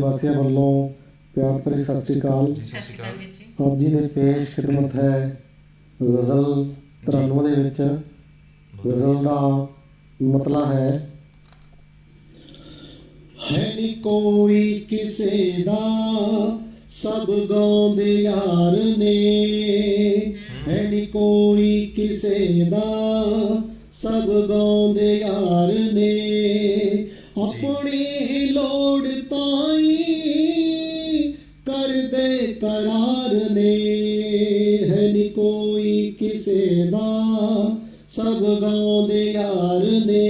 ਵਾਸੀਆਂ ਵੱਲੋਂ ਪਿਆਰ ਭਰੀ ਸਤਿ ਸ੍ਰੀ ਅਕਾਲ। ਜੀ ਸਤਿ ਸ਼੍ਰੀ ਅਕਾਲ। ਵੀਰ ਜੀ ਆਪ ਜੀ ਦੇ ਪੇਸ਼ ਖਿਦਮਤ ਹੈ ਗਜ਼ਲ 93 ਦੇ ਵਿੱਚ। ਗਜ਼ਲ ਦਾ ਮਤਲਬ ਹੈ ਹੈ ਨੀ ਕੋਈ ਕਿਸੇ ਦਾ ਸਭ ਗਾਉਂਦੇ ਯਾਰ ਨੇ। ਹੈ ਨੀ ਕੋਈ ਕਿਸੇ ਦਾ ਸਭ ਗਾਉਂਦੇ ਯਾਰ ਨੇ। ਆਪਣੀ ਹੀ ਲੋੜ ਤਾਈ ਕਰਾਰ ਨੇ ਹੈ ਨੀ ਕੋਈ ਕਿਸੇ ਦਾ ਸਭ ਗਾਉਂਦੇ ਯਾਰ ਨੇ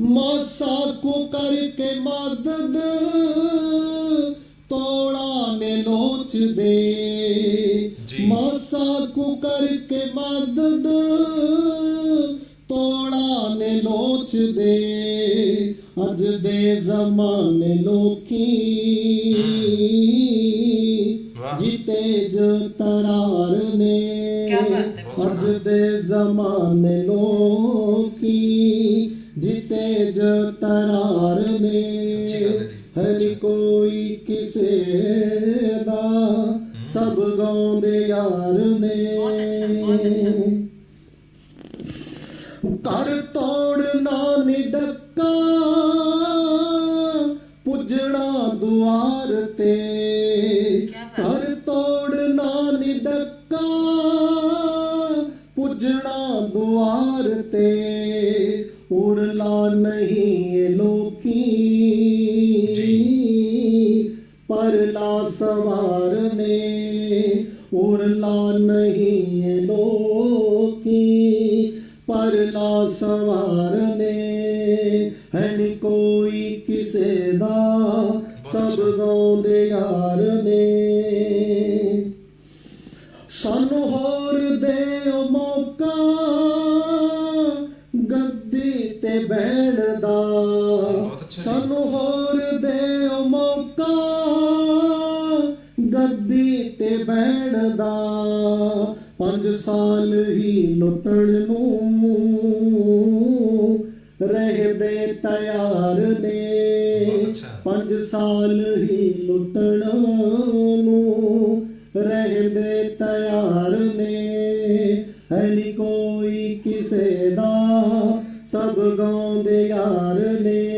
ਮਾਸਾ ਕੋ ਕਰਕੇ ਮਦਦ ਤੋੜਾ ਨੇ ਲੋਚ ਦੇ ਜੀ। ਮਾਸਾ ਕੋ ਕਰਕੇ ਮਦਦ ਤੋੜਾ ਲੋਚ ਦੇ ਅੱਜ ਦੇ ਜ਼ਮਾਨੇ ਲੋਕੀ ਵਾਹ। ਜੀ ਤੇਜ ਤਰਾਰ ਨੇ। ਅੱਜ ਦੇ ਜ਼ਮਾਨੇ ਲੋਕੀ ਜਿਤੇ ਜ ਤਰਾਰ ਨੇ ਸੱਚੀ ਗੱਲ ਹੈ ਜੀ। ਹੈ ਨੀ ਕੋਈ ਕਿਸੇ ਦਾ ਸਭ ਗਾਉਂਦੇ ਯਾਰ ਨੇ ਬਹੁਤ ਅੱਛਾ, ਬਹੁਤ ਅੱਛਾ। ਕਰ ਤੋੜਨਾ ਦੁਆਰ ਤੇ ਕਰ ਤੋੜਨਾ ਨੀ ਡੱਕਾ ਪੁੱਜਣਾ ਦੁਆਰ ਤੇ। ਉਰਲਾ ਨਹੀਂ ਇਹ ਲੋਕੀ ਪਰਲਾ ਸਵਾਰ ਨੇ। ਉਰਲਾ ਨਹੀਂ ਇਹ ਲੋਕੀ ਪਰਲਾ ਸਵਾਰ ਨੇ। ਹੈ ਨੀ ਕੋਈ ਕਿਸੇ ਦਾ ਸਭ ਗਾਉਂਦੇ ਯਾਰ ਨੇ ਸਾਨੂੰ ਹੋਰ ਦਿਓ ਮੌਕਾ ਗੱਦੀ ਤੇ ਬਹਿਣ ਦਾ। ਸਾਨੂੰ ਹੋਰ ਦਿਓ ਮੌਕਾ ਗੱਦੀ ਤੇ ਬਹਿਣ ਦਾ ਪੰਜ ਸਾਲ ਹੀ ਲੁੱਟਣ ਨੂੰ ਰਹਿਦੇ ਤਿਆਰ ਨੇ। ਪੰਜ ਸਾਲ ਹੀ ਲੁੱਟਣ ਨੂੰ ਰਹਿੰਦੇ ਤਿਆਰ ਨੇ। ਹੈ ਨੀ ਕੋਈ ਕਿਸੇ ਦਾ ਸਭ ਗਾਉਂਦੇ ਯਾਰ ਨੇ।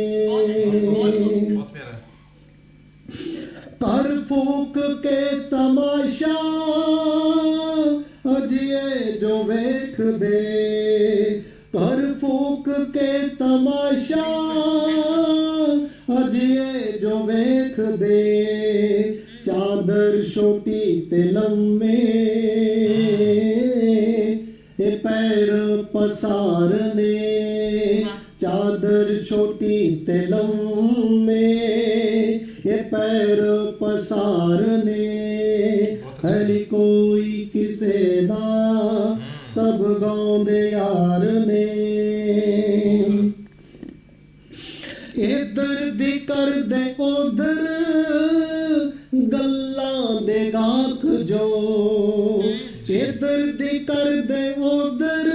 ਅਜਿਏ ਜੋ ਵੇਖਦੇ ਚਾਦਰ ਛੋਟੀ ਤੇ ਲੰਮੇ। ਇਹ ਪੈਰ ਪਸਾਰਨੇ ਚਾਦਰ ਛੋਟੀ ਤੇ ਲੰਮੇ। ਇਹ ਪੈਰ ਪਸਾਰਨੇ ਹੈ ਨੀ ਕੋਈ ਕਿਸੇ ਦਾ ਸਭ ਗਾਉਂਦੇ ਯਾਰ ਨੇ ਇਧਰ ਦੀ ਕਰਦੇ ਉਧਰ ਗੱਲਾਂ ਦੇ ਗਾਖ ਜੋ। ਇਧਰ ਦੀ ਕਰਦੇ ਉਧਰ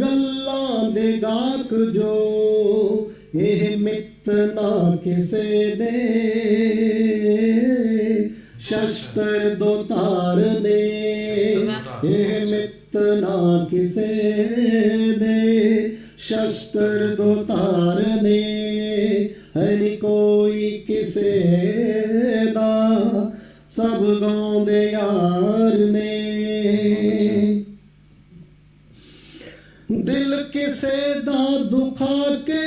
ਗੱਲਾਂ ਦੇ ਗਾਖ ਜੋ। ਇਹ ਮਿੱਤ ਨਾ ਕਿਸੇ ਦੇ। ਸ਼ਸਤਰ ਦੋ ਤਾਰ ਨੇ ਇਹ ਮਿੱਤ ਨਾ ਕਿਸੇ ਦੇ। ਸ਼ਸਤਰ ਦੋ ਤਾਰ ਨੇ ਹੈ ਕੋਈ ਕਿਸੇ ਦਾ, ਸਭ ਗਾਉਂਦੇ ਯਾਰ ਨੇ। ਦਿਲ ਕਿਸੇ ਦਾ ਦੁਖਾ ਕੇ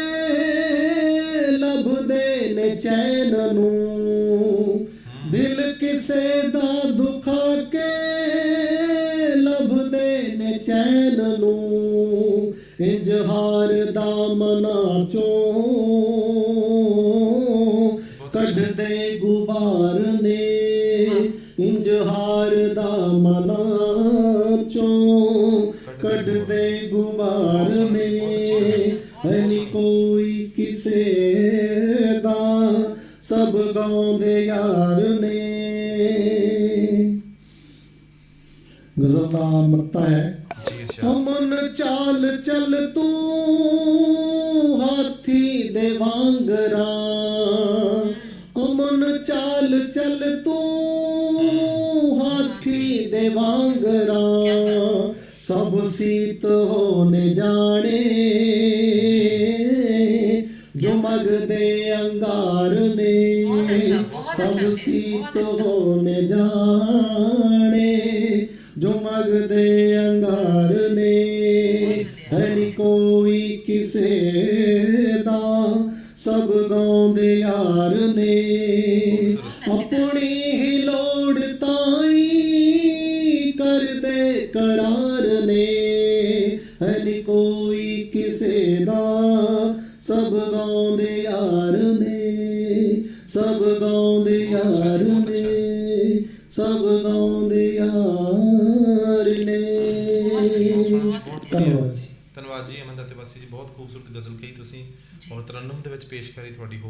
ਲੱਭਦੇ ਨੇ ਚੈਨ ਨੂੰ। ਦਿਲ ਕਿਸੇ ਦਾ ਦੁਖਾ ਕੇ ਲੱਭਦੇ ਨੇ ਚੈਨ ਨੂੰ। ਇਜਹਾਰ ਦਾ ਮਨਾ ਚੋਂ ਕੱਢਦੇ ਗੁਬਾਰ ਨੇ। ਇੰਜਹਾਰ ਦਾ ਮਨਾ ਚੋਂ ਕੱਢਦੇ ਗੁਬਾਰ ਨੇ। ਹੈ ਕੋਈ ਕਿਸੇ ਦਾ ਸਭ ਗਾਉਂਦੇ ਯਾਰ ਨੇ। ਗਜ਼ਲ ਦਾ ਮਰਤਾ ਹੈ। ਅਮਨ ਚਾਲ ਚਲ ਤੂੰ ਹਾਥੀ ਦੇ ਵਾਂਗ ਵਾਂਗਰਾਂ। ਅਮਨ ਚਾਲ ਚੱਲ ਤੂੰ ਹਾਥੀ ਦੇ ਵਾਂਗਰਾਂ। ਸਭ ਸੀਤ ਹੋਣੇ ਜਾਣੇ ਜੋ ਮਗਦੇ ਅੰਗਾਰ ਨੇ। ਸਭ ਸੀਤ। ਹੋਣੇ ਜਾਣੇ ਜੋ ਅੰਗਾਰ ਕਿਸੇ ਦਾ ਸਭ ਗਾਉਂਦੇ ਯਾਰ ਨੇ। ਆਪਣੀ ਹੀ ਲੋੜ ਤਾਈ ਕਰਦੇ ਕਰਾਰ ਨੇ। ਹੈ ਕੋਈ ਕਿਸੇ ਦਾ ਸਭ ਗਾਉਂਦੇ ਯਾਰ ਨੇ। ਸਭ ਗਾਉਂਦੇ ਯਾਰ ਨੇ। ਸਭ ਗਾਉਂਦੇ ਯਾਰ ਜੀ ਜੀ ਬਹੁਤ ਖੂਬਸੂਰਤ ਗਜ਼ਲ ਕਹੀ ਤੁਸੀਂ ਔਰ ਤਰਨਮ ਦੇ ਵਿੱਚ ਪੇਸ਼ ਕਰੀ ਤੁਹਾਡੀ